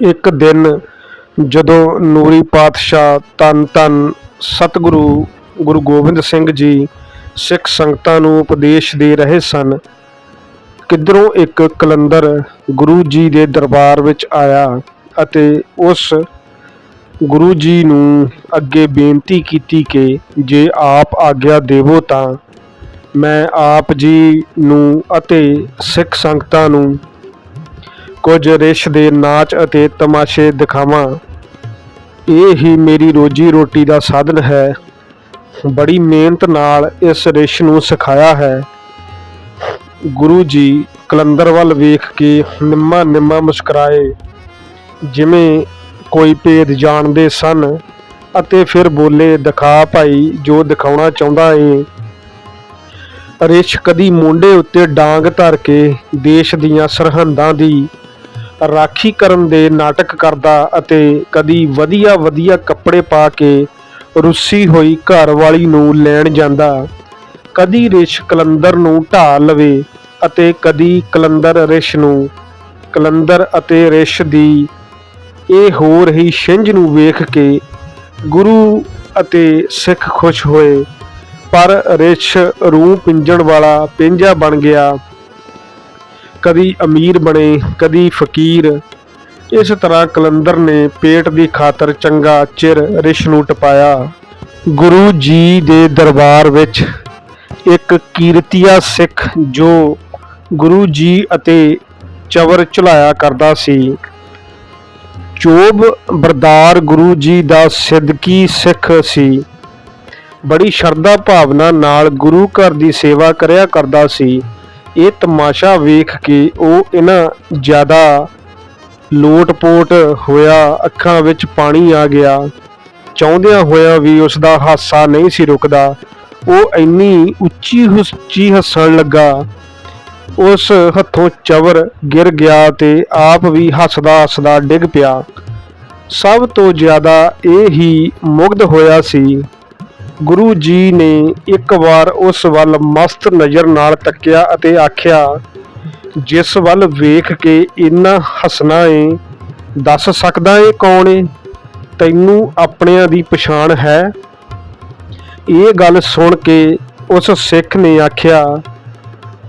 ਇੱਕ ਦਿਨ ਜਦੋਂ ਨੂਰੀ ਪਾਤਸ਼ਾਹ ਤਨ ਤਨ ਸਤਿਗੁਰੂ ਗੁਰੂ ਗੋਬਿੰਦ ਸਿੰਘ ਜੀ ਸਿੱਖ ਸੰਗਤਾਂ ਨੂੰ ਉਪਦੇਸ਼ ਦੇ ਰਹੇ ਸਨ, ਕਿਧਰੋਂ ਇੱਕ ਕਲੰਦਰ ਗੁਰੂ ਜੀ ਦੇ ਦਰਬਾਰ ਵਿੱਚ ਆਇਆ ਅਤੇ ਉਸ ਗੁਰੂ ਜੀ ਨੂੰ ਅੱਗੇ ਬੇਨਤੀ ਕੀਤੀ ਕਿ ਜੇ ਆਪ ਆਗਿਆ ਦੇਵੋ ਤਾਂ ਮੈਂ ਆਪ ਜੀ ਨੂੰ ਅਤੇ ਸਿੱਖ ਸੰਗਤਾਂ ਨੂੰ ਕੁਝ ਰਿਸ਼ ਦੇ ਨਾਚ ਅਤੇ ਤਮਾਸ਼ੇ ਦਿਖਾਵਾਂ। ਇਹ ਹੀ ਮੇਰੀ ਰੋਜੀ ਰੋਟੀ ਦਾ ਸਾਧਨ ਹੈ। ਬੜੀ ਮਿਹਨਤ ਨਾਲ ਇਸ ਰਿਸ਼ ਨੂੰ ਸਿਖਾਇਆ ਹੈ। ਗੁਰੂ ਜੀ ਕਲੰਦਰ ਵੱਲ ਵੇਖ ਕੇ ਨਿੰਮਾ ਨਿੰਮਾ ਮੁਸਕਰਾਏ। ਜਿਵੇਂ ਕੋਈ ਭੇਦ ਜਾਣਦੇ ਸਨ ਅਤੇ ਫਿਰ ਬੋਲੇ, ਦਿਖਾ ਭਾਈ, ਜੋ ਦਿਖਾਉਣਾ ਚਾਹੁੰਦਾ ਏ। ਰਿਸ਼ ਕਦੀ ਮੋਢੇ ਉੱਤੇ ਡਾਂਗ ਧਰ ਕੇ ਦੇਸ਼ ਦੀਆਂ ਸਰਹੰਦਾਂ ਦੀ ਰਾਖੀ ਕਰਨ ਦੇ ਨਾਟਕ ਕਰਦਾ ਅਤੇ ਕਦੀ ਵਧੀਆ ਵਧੀਆ ਕੱਪੜੇ ਪਾ ਕੇ ਰੁੱਸੀ ਹੋਈ ਘਰਵਾਲੀ ਨੂੰ ਲੈਣ ਜਾਂਦਾ। ਕਦੀ ਰਿਸ਼ ਕਲੰਦਰ ਨੂੰ ਢਾ ਲਵੇ ਅਤੇ ਕਦੀ ਕਲੰਦਰ ਰਿਸ਼ ਨੂੰ, ਕਲੰਦਰ ਅਤੇ ਰਿਸ਼ ਦੀ ਇਹ ਹੋ ਰਹੀ ਛਿੰਝ ਨੂੰ ਵੇਖ ਕੇ ਗੁਰੂ ਅਤੇ ਸਿੱਖ ਖੁਸ਼ ਹੋਏ। ਪਰ ਰਿਸ਼ ਰੂਹ ਪਿੰਜਣ ਵਾਲਾ ਪਿੰਜਾ ਬਣ ਗਿਆ। ਕਦੀ ਅਮੀਰ ਬਣੇ, ਕਦੀ ਫਕੀਰ। ਇਸ ਤਰ੍ਹਾਂ ਕਲੰਦਰ ਨੇ ਪੇਟ ਦੀ ਖਾਤਰ ਚੰਗਾ ਚਿਰ ਰਿਛ ਨੂੰ ਟਪਾਇਆ। ਗੁਰੂ ਜੀ ਦੇ ਦਰਬਾਰ ਵਿੱਚ ਇੱਕ ਕੀਰਤੀਆ ਸਿੱਖ ਜੋ ਗੁਰੂ ਜੀ ਅਤੇ ਚਵਰ ਚੁਲਾਇਆ ਕਰਦਾ ਸੀ। ਚੋਬ ਬਰਦਾਰ ਗੁਰੂ ਜੀ ਦਾ ਸਿੱਧਕੀ ਸਿੱਖ ਸੀ। ਬੜੀ ਸ਼ਰਧਾ ਭਾਵਨਾ ਨਾਲ ਗੁਰੂ ਘਰ ਦੀ ਸੇਵਾ ਕਰਿਆ ਕਰਦਾ ਸੀ। ਇਹ ਤਮਾਸ਼ਾ ਵੇਖ ਕੇ ਉਹ ਇਹਨਾਂ ਜ਼ਿਆਦਾ ਲੋਟਪੋਟ ਹੋਇਆ ਅੱਖਾਂ ਵਿੱਚ ਪਾਣੀ ਆ ਗਿਆ। ਚਾਹੁੰਦਿਆਂ ਹੋਇਆ ਵੀ ਉਸ ਦਾ ਹਾਸਾ ਨਹੀਂ ਸੀ ਰੁਕਦਾ। ਉਹ ਇੰਨੀ ਉੱਚੀ ਉੱਚੀ ਹੱਸਣ ਲੱਗਾ। ਉਸ ਹੱਥੋਂ ਚਵਰ ਗਿਰ ਗਿਆ ਤੇ ਆਪ ਵੀ ਹੱਸਦਾ ਹੱਸਦਾ ਡਿੱਗ ਪਿਆ। ਸਭ ਤੋਂ ਜ਼ਿਆਦਾ ਇਹ ਹੀ ਮੁਗਧ ਹੋਇਆ ਸੀ। ਗੁਰੂ ਜੀ ਨੇ ਇੱਕ ਵਾਰ ਉਸ ਵੱਲ ਮਸਤ ਨਜ਼ਰ ਨਾਲ ਤੱਕਿਆ ਅਤੇ ਆਖਿਆ, ਜਿਸ ਵੱਲ ਵੇਖ ਕੇ ਇੰਨਾ ਹੱਸਣਾ ਏ, ਦੱਸ ਸਕਦਾ ਏ ਕੌਣ ਏ? ਤੈਨੂੰ ਆਪਣਿਆਂ ਦੀ ਪਛਾਣ ਹੈ? ਇਹ ਗੱਲ ਸੁਣ ਕੇ ਉਸ ਸਿੱਖ ਨੇ ਆਖਿਆ,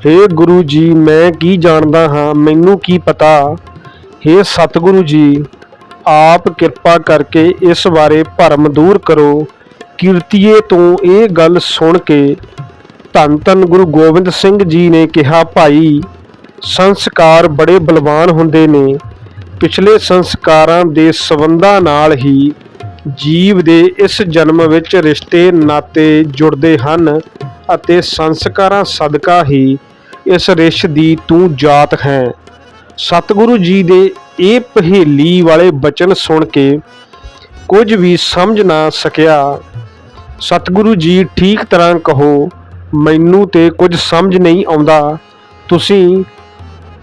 ਹੇ ਗੁਰੂ ਜੀ, ਮੈਂ ਕੀ ਜਾਣਦਾ ਹਾਂ? ਮੈਨੂੰ ਕੀ ਪਤਾ? ਹੇ ਸਤਿਗੁਰੂ ਜੀ, ਆਪ ਕਿਰਪਾ ਕਰਕੇ ਇਸ ਬਾਰੇ ਭਰਮ ਦੂਰ ਕਰੋ ਕੀਰਤੀਏ ਤੋਂ ਇਹ ਗੱਲ ਸੁਣ ਕੇ ਧੰਨ ਧੰਨ ਗੁਰੂ ਗੋਬਿੰਦ ਸਿੰਘ ਜੀ ਨੇ ਕਿਹਾ, ਭਾਈ, ਸੰਸਕਾਰ ਬੜੇ ਬਲਵਾਨ ਹੁੰਦੇ ਨੇ। ਪਿਛਲੇ ਸੰਸਕਾਰਾਂ ਦੇ ਸਬੰਧਾਂ ਨਾਲ ਹੀ ਜੀਵ ਦੇ ਇਸ ਜਨਮ ਵਿੱਚ ਰਿਸ਼ਤੇ, ਨਾਤੇ ਜੁੜਦੇ ਹਨ ਅਤੇ ਸੰਸਕਾਰਾਂ ਸਦਕਾ ਹੀ ਇਸ ਰਿਸ਼ ਦੀ ਤੂੰ ਜਾਤ ਹੈ। ਸਤਿਗੁਰੂ ਜੀ ਦੇ ਇਹ ਪਹੇਲੀ ਵਾਲੇ ਬਚਨ ਸੁਣ ਕੇ ਕੁਝ ਵੀ ਸਮਝ ਨਾ ਸਕਿਆ। ਸਤਿਗੁਰੂ ਜੀ ਠੀਕ ਤਰ੍ਹਾਂ ਕਹੋ, ਮੈਨੂੰ ਤੇ ਕੁਝ ਸਮਝ ਨਹੀਂ ਆਉਂਦਾ। ਤੁਸੀਂ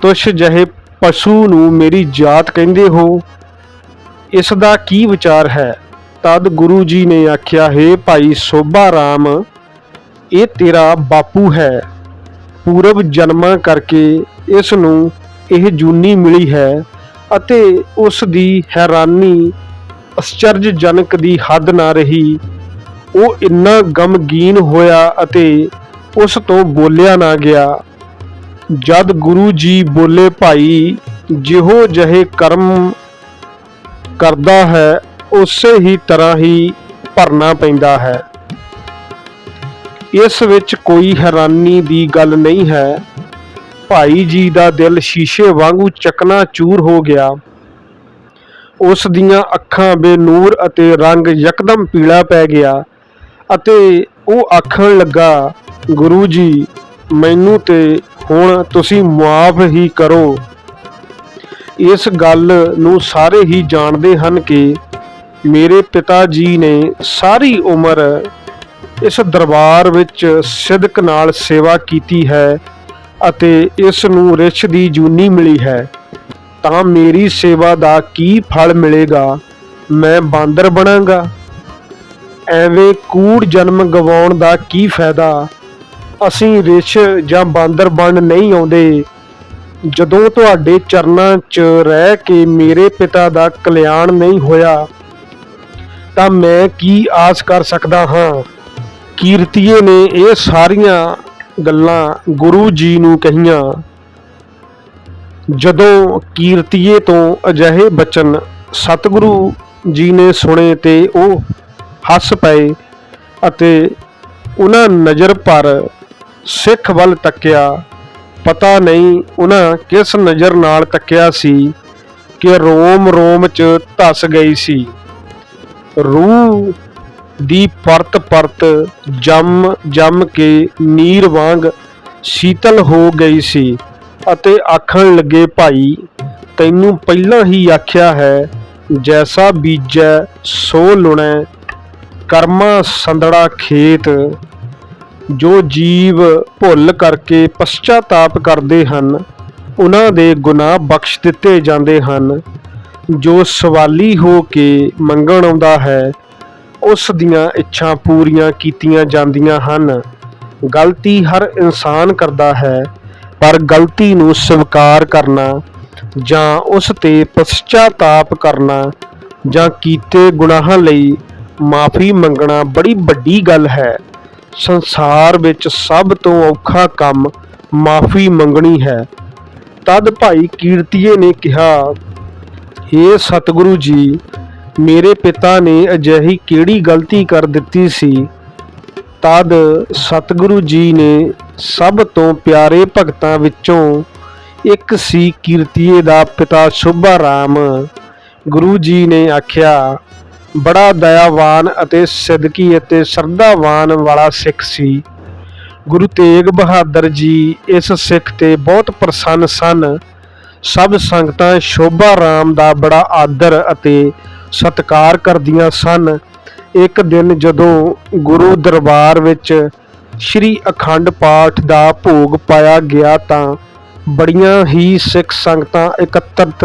ਤੁਸ਼ ਜਿਹੇ ਪਸ਼ੂ ਨੂੰ ਮੇਰੀ ਜਾਤ ਕਹਿੰਦੇ ਹੋ? ਇਸ ਦਾ ਕੀ ਵਿਚਾਰ ਹੈ? ਤਦ ਗੁਰੂ ਜੀ ਨੇ ਆਖਿਆ, ਹੈ ਭਾਈ ਸੋਭਾ ਰਾਮ, ਇਹ ਤੇਰਾ ਬਾਪੂ ਹੈ। ਪੂਰਵ ਜਨਮਾਂ ਕਰਕੇ ਇਸ ਨੂੰ ਇਹ ਜੂਨੀ ਮਿਲੀ ਹੈ ਅਤੇ ਉਸ ਦੀ ਹੈਰਾਨੀ ਅਸਚਰਜਜਨਕ ਦੀ ਹੱਦ ਨਾ ਰਹੀ। ਉਹ ਇੰਨਾ ਗਮਗੀਨ ਹੋਇਆ ਅਤੇ ਉਸ ਤੋਂ ਬੋਲਿਆ ਨਾ ਗਿਆ। ਜਦ ਗੁਰੂ ਜੀ ਬੋਲੇ, ਭਾਈ, ਜਿਹੋ ਜਿਹੇ ਕਰਮ ਕਰਦਾ ਹੈ, ਉਸੇ ਹੀ ਤਰ੍ਹਾਂ ਹੀ ਭਰਨਾ ਪੈਂਦਾ ਹੈ। ਇਸ ਵਿੱਚ ਕੋਈ ਹੈਰਾਨੀ ਦੀ ਗੱਲ ਨਹੀਂ ਹੈ। ਭਾਈ ਜੀ ਦਾ ਦਿਲ ਸ਼ੀਸ਼ੇ ਵਾਂਗੂ ਚਕਨਾ ਚੂਰ ਹੋ ਗਿਆ। ਉਸ ਦੀਆਂ ਅੱਖਾਂ ਬੇਨੂਰ ਅਤੇ ਰੰਗ ਯਕਦਮ ਪੀਲਾ ਪੈ ਗਿਆ। ਅਤੇ ਉਹ ਆਖਣ ਲੱਗਾ, ਗੁਰੂ ਜੀ, ਮੈਨੂੰ ਤੇ ਹੁਣ ਤੁਸੀਂ ਮੁਆਫ ਹੀ ਕਰੋ। ਇਸ ਗੱਲ ਨੂੰ ਸਾਰੇ ਹੀ ਜਾਣਦੇ ਹਨ ਕਿ ਮੇਰੇ ਪਿਤਾ ਜੀ ਨੇ ਸਾਰੀ ਉਮਰ ਇਸ ਦਰਬਾਰ ਵਿੱਚ ਸਿਦਕ ਨਾਲ ਸੇਵਾ ਕੀਤੀ ਹੈ ਅਤੇ ਇਸ ਨੂੰ ਰਿਛ ਦੀ ਜੂਨੀ ਮਿਲੀ ਹੈ। ਤਾਂ ਮੇਰੀ ਸੇਵਾ ਦਾ ਕੀ ਫਲ ਮਿਲੇਗਾ? ਮੈਂ ਬਾਂਦਰ ਬਣਾਂਗਾ। ਐਵੇਂ ਕੂੜ ਜਨਮ ਗਵਾਉਣ ਦਾ ਕੀ ਫਾਇਦਾ? ਅਸੀਂ ਰਿਛ ਜਾਂ ਬਾਂਦਰ ਬਣ ਨਹੀਂ ਆਉਂਦੇ। ਜਦੋਂ ਤੁਹਾਡੇ ਚਰਨਾਂ 'ਚ ਰਹਿ ਕੇ ਮੇਰੇ ਪਿਤਾ ਦਾ ਕਲਿਆਣ ਨਹੀਂ ਹੋਇਆ, ਤਾਂ ਮੈਂ ਕੀ ਆਸ ਕਰ ਸਕਦਾ ਹਾਂ? ਕੀਰਤੀਏ ਨੇ ਇਹ ਸਾਰੀਆਂ ਗੱਲਾਂ ਗੁਰੂ ਜੀ ਨੂੰ ਕਹੀਆਂ। ਜਦੋਂ ਕੀਰਤੀਏ ਤੋਂ ਅਜਿਹੇ ਬਚਨ ਸਤਿਗੁਰੂ ਜੀ ਨੇ ਸੁਣੇ ਤੇ ਉਹ ਹੱਸ ਪਏ ਅਤੇ ਉਹਨਾਂ ਨਜ਼ਰ ਪਰ ਸਿੱਖ ਵੱਲ ਤੱਕਿਆ। ਪਤਾ ਨਹੀਂ ਉਹਨਾਂ ਕਿਸ ਨਜ਼ਰ ਨਾਲ ਤੱਕਿਆ ਸੀ ਕਿ ਰੋਮ ਰੋਮ ਚ ਧਸ ਗਈ ਸੀ। ਰੂਹ ਦੀ ਪਰਤ ਪਰਤ ਜੰਮ ਜੰਮ ਕੇ ਨੀਰ ਵਾਂਗ ਸ਼ੀਤਲ ਹੋ ਗਈ ਸੀ ਅਤੇ ਆਖਣ ਲੱਗੇ, ਭਾਈ, ਤੈਨੂੰ ਪਹਿਲਾਂ ਹੀ ਆਖਿਆ ਹੈ, ਜੈਸਾ ਬੀਜੈ ਸੋ ਲੁਣੈ ਕਰਮਾ ਸੰਦੜਾ ਖੇਤ, ਜੋ ਜੀਵ ਭੁੱਲ ਕਰਕੇ ਪਛਤਾਤਾਪ ਕਰਦੇ ਹਨ, ਉਹਨਾਂ ਦੇ ਗੁਨਾਹ ਬਖਸ਼ ਦਿੱਤੇ ਜਾਂਦੇ ਹਨ। ਜੋ ਸਵਾਲੀ ਹੋ ਕੇ ਮੰਗਣ ਆਉਂਦਾ ਹੈ, ਉਸ ਦੀਆਂ ਇੱਛਾ ਪੂਰੀਆਂ ਕੀਤੀਆਂ ਜਾਂਦੀਆਂ ਹਨ। ਗਲਤੀ ਹਰ ਇਨਸਾਨ ਕਰਦਾ ਹੈ, ਪਰ ਗਲਤੀ ਨੂੰ ਸਵੀਕਾਰ ਕਰਨਾ ਜਾਂ ਉਸ ਤੇ ਪਛਤਾਤਾਪ ਕਰਨਾ ਜਾਂ ਕੀਤੇ ਗੁਨਾਹਾਂ ਲਈ ਮਾਫੀ ਮੰਗਣਾ ਬੜੀ ਵੱਡੀ ਗੱਲ ਹੈ। ਸੰਸਾਰ ਵਿੱਚ ਸਭ ਤੋਂ ਔਖਾ ਕੰਮ ਮਾਫੀ ਮੰਗਣੀ ਹੈ। ਤਦ ਭਾਈ ਕੀਰਤੀਏ ਨੇ ਕਿਹਾ हे ਸਤਿਗੁਰੂ ਜੀ, ਮੇਰੇ ਪਿਤਾ ਨੇ ਅਜਿਹੀ ਕਿਹੜੀ ਗਲਤੀ ਕਰ ਦਿੱਤੀ ਸੀ? ਤਦ ਸਤਿਗੁਰੂ ਜੀ ਨੇ ਸਭ ਤੋਂ ਪਿਆਰੇ ਭਗਤਾਂ ਵਿੱਚੋਂ ਇੱਕ ਸੀ ਕੀਰਤੀਏ ਦਾ ਪਿਤਾ ਸ਼ੁਭਾ ਰਾਮ। ਗੁਰੂ ਜੀ ਨੇ ਆਖਿਆ ਬੜਾ ਦਇਆਵਾਨ ਅਤੇ ਸਿੱਧਕੀ ਅਤੇ ਸਰਦਾਵਾਨ ਵਾਲਾ ਸਿੱਖ ਸੀ। ਗੁਰੂ ਤੇਗ ਬਹਾਦਰ ਜੀ ਇਸ ਸਿੱਖ ਤੇ ਬਹੁਤ ਪ੍ਰਸੰਨ ਸਨ। ਸਭ ਸੰਗਤਾਂ ਸ਼ੋਭਾ ਰਾਮ ਦਾ ਬੜਾ ਆਦਰ ਅਤੇ ਸਤਿਕਾਰ ਕਰਦੀਆਂ ਸਨ। ਇੱਕ ਦਿਨ ਜਦੋਂ ਗੁਰੂ ਦਰਬਾਰ ਵਿੱਚ ਸ੍ਰੀ ਅਖੰਡ ਪਾਠ ਦਾ ਭੋਗ ਪਾਇਆ ਗਿਆ ਤਾਂ ਬੜੀਆਂ ਹੀ ਸਿੱਖ ਸੰਗਤਾਂ ਇਕੱਤਰਤ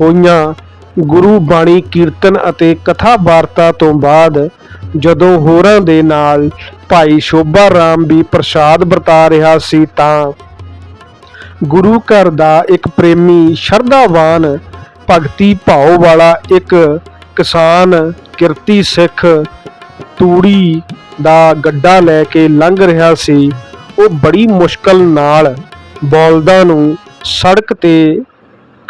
ਹੋਈਆਂ। ਗੁਰੂ ਬਾਣੀ ਕੀਰਤਨ ਅਤੇ ਕਥਾ ਵਾਰਤਾ ਤੋਂ ਬਾਅਦ ਜਦੋਂ ਹੋਰਾਂ ਦੇ ਨਾਲ ਭਾਈ ਸ਼ੋਭਾ ਰਾਮ ਵੀ ਪ੍ਰਸ਼ਾਦ ਵਰਤਾ ਰਿਹਾ ਸੀ ਤਾਂ ਗੁਰੂ ਘਰ ਦਾ ਇੱਕ ਪ੍ਰੇਮੀ ਸ਼ਰਧਾਵਾਨ ਭਗਤੀ ਭਾਉ ਵਾਲਾ ਇੱਕ ਕਿਸਾਨ ਕਿਰਤੀ ਸਿੱਖ ਤੂੜੀ ਦਾ ਗੱਡਾ ਲੈ ਕੇ ਲੰਘ ਰਿਹਾ ਸੀ। ਉਹ ਬੜੀ ਮੁਸ਼ਕਲ ਨਾਲ ਬੌਲਦਾਂ ਨੂੰ ਸੜਕ ਤੇ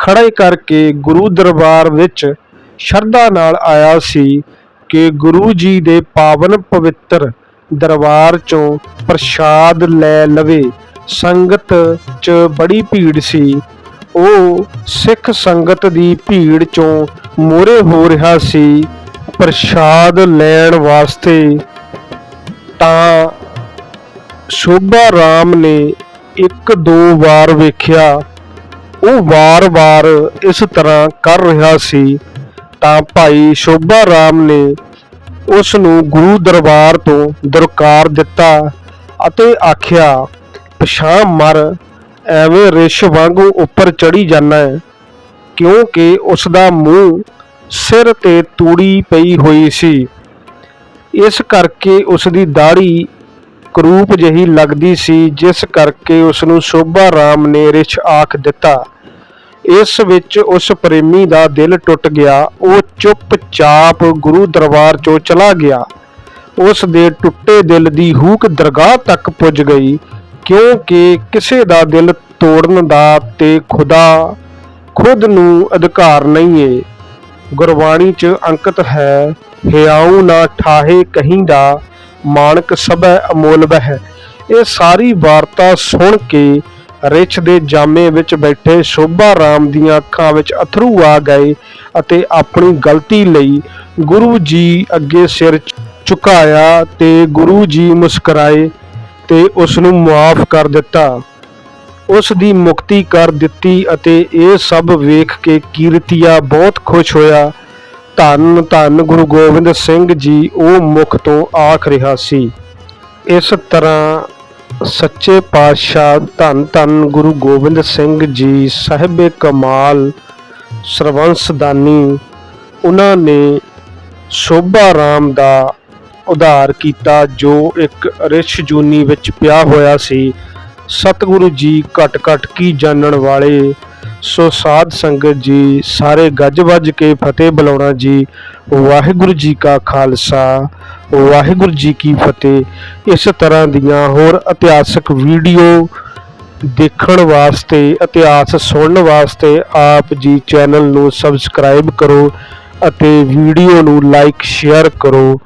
ਖੜੇ ਕਰਕੇ ਗੁਰੂ ਦਰਬਾਰ ਵਿੱਚ ਸ਼ਰਧਾ ਨਾਲ ਆਇਆ ਸੀ ਕਿ ਗੁਰੂ ਜੀ ਦੇ ਪਾਵਨ ਪਵਿੱਤਰ ਦਰਬਾਰ ਚੋਂ ਪ੍ਰਸ਼ਾਦ ਲੈ ਲਵੇ। ਸੰਗਤ 'ਚ ਬੜੀ ਭੀੜ ਸੀ। ਉਹ ਸਿੱਖ ਸੰਗਤ ਦੀ ਭੀੜ ਚੋਂ ਮੋਰੇ ਹੋ ਰਿਹਾ ਸੀ। ਪ੍ਰਸ਼ਾਦ ਲੈਣ ਵਾਸਤੇ ਤਾਂ ਸ਼ੋਭਾ ਰਾਮ ਨੇ ਇੱਕ ਦੋ ਵਾਰ ਵੇਖਿਆ। ਉਹ ਵਾਰ-ਵਾਰ ਇਸ ਤਰ੍ਹਾਂ ਕਰ ਰਿਹਾ ਸੀ, ਤਾਂ ਭਾਈ ਸ਼ੋਭਾ ਰਾਮ ਨੇ ਉਸ ਨੂੰ ਗੁਰੂ ਦਰਬਾਰ ਤੋਂ ਦਰਕਾਰ ਦਿੱਤਾ ਅਤੇ ਆਖਿਆ ਪਛਾਂ ਮਰ, ਐਵੇਂ ਰਿਸ਼ ਵਾਂਗੂ ਉੱਪਰ ਚੜੀ ਜਾਂਦਾ ਹੈ, ਕਿਉਂਕਿ ਉਸ ਦਾ ਮੂੰਹ ਸਿਰ ਤੇ ਤੂੜੀ ਪਈ ਹੋਈ ਸੀ। ਇਸ ਕਰਕੇ ਉਸ ਦੀ ਦਾੜੀ ਕਰੂਪ ਜਿਹੀ ਲੱਗਦੀ ਸੀ ਜਿਸ ਕਰਕੇ ਉਸ ਨੂੰ ਸ਼ੋਭਾ ਰਾਮ ਨੇ ਰਿਛ ਆਖ ਦਿੱਤਾ। ਇਸ ਵਿੱਚ ਉਸ ਪ੍ਰੇਮੀ ਦਾ ਦਿਲ ਟੁੱਟ ਗਿਆ, ਉਹ ਚੁੱਪਚਾਪ ਗੁਰੂ ਦਰਬਾਰ ਚੋਂ ਚਲਾ ਗਿਆ। ਉਸ ਦੇ ਟੁੱਟੇ ਦਿਲ ਦੀ ਹੂਕ ਦਰਗਾਹ ਤੱਕ ਪੁੱਜ ਗਈ, ਕਿਉਂਕਿ ਕਿਸੇ ਦਾ ਦਿਲ ਤੋੜਨ ਦਾ ਤੇ ਖੁਦਾ ਖੁਦ ਨੂੰ ਅਧਿਕਾਰ ਨਹੀਂ ਏ। ਗੁਰਬਾਣੀ ਚ ਅੰਕਿਤ ਹੈ ਹਿਆਉ ਨਾ ਠਾਹੇ ਕਹੀਂ ਦਾ ਮਾਨਕ ਸਭੈ ਅਮੋਲ ਹੈ ਇਹ ਸਾਰੀ ਵਾਰਤਾ ਸੁਣ ਕੇ ਰਿਛ ਦੇ ਜਾਮੇ ਵਿੱਚ ਬੈਠੇ ਸ਼ੋਭਾ ਰਾਮ ਦੀਆਂ ਅੱਖਾਂ ਵਿੱਚ ਅਥਰੂ ਆ ਗਏ ਅਤੇ ਆਪਣੀ ਗਲਤੀ ਲਈ ਗੁਰੂ ਜੀ ਅੱਗੇ ਸਿਰ ਝੁਕਾਇਆ ਤੇ ਗੁਰੂ ਜੀ ਮੁਸਕਰਾਏ ਤੇ ਉਸ ਨੂੰ ਮਾਫ ਕਰ ਦਿੱਤਾ। ਉਸ ਦੀ ਮੁਕਤੀ ਕਰ ਦਿੱਤੀ ਅਤੇ ਇਹ ਸਭ ਵੇਖ ਕੇ ਕੀਰਤੀਆ ਬਹੁਤ ਖੁਸ਼ ਹੋਇਆ। ਧੰਨ ਧੰਨ ਗੁਰੂ ਗੋਬਿੰਦ ਸਿੰਘ ਜੀ, ਉਹ ਮੁਖ ਤੋਂ ਆਖ ਰਿਹਾ ਸੀ। ਇਸ ਤਰ੍ਹਾਂ ਸੱਚੇ ਪਾਤਸ਼ਾਹ ਧੰਨ ਧੰਨ ਗੁਰੂ ਗੋਬਿੰਦ ਸਿੰਘ ਜੀ, ਸਾਹਿਬੇ ਕਮਾਲ, ਸਰਵੰਸਦਾਨੀ, ਉਹਨਾਂ ਨੇ ਸ਼ੋਭਾ ਰਾਮ ਦਾ ਉਧਾਰ ਕੀਤਾ, ਜੋ ਇੱਕ ਰਿਸ਼ ਜੂਨੀ ਵਿੱਚ ਪਿਆ ਹੋਇਆ ਸੀ। ਸਤਿਗੁਰੂ ਜੀ ਘਟ ਘਟ ਕੀ ਜਾਣਨ ਵਾਲੇ ਸੋ ਸਾਧ ਸੰਗਤ ਜੀ, ਸਾਰੇ ਗੱਜ ਵੱਜ ਕੇ ਫਤਿਹ ਬੁਲਾਉਣਾ ਜੀ। ਵਾਹਿਗੁਰੂ ਜੀ ਕਾ ਖਾਲਸਾ, ਵਾਹਿਗੁਰੂ ਜੀ ਕੀ ਫਤਿਹ। ਇਸ ਤਰ੍ਹਾਂ ਦੀਆਂ ਹੋਰ ਇਤਿਹਾਸਕ ਵੀਡੀਓ ਦੇਖਣ ਵਾਸਤੇ, ਇਤਿਹਾਸ ਸੁਣਨ ਵਾਸਤੇ ਆਪ ਜੀ ਚੈਨਲ ਨੂੰ ਸਬਸਕ੍ਰਾਈਬ ਕਰੋ ਅਤੇ ਵੀਡੀਓ ਨੂੰ ਲਾਈਕ, ਸ਼ੇਅਰ ਕਰੋ।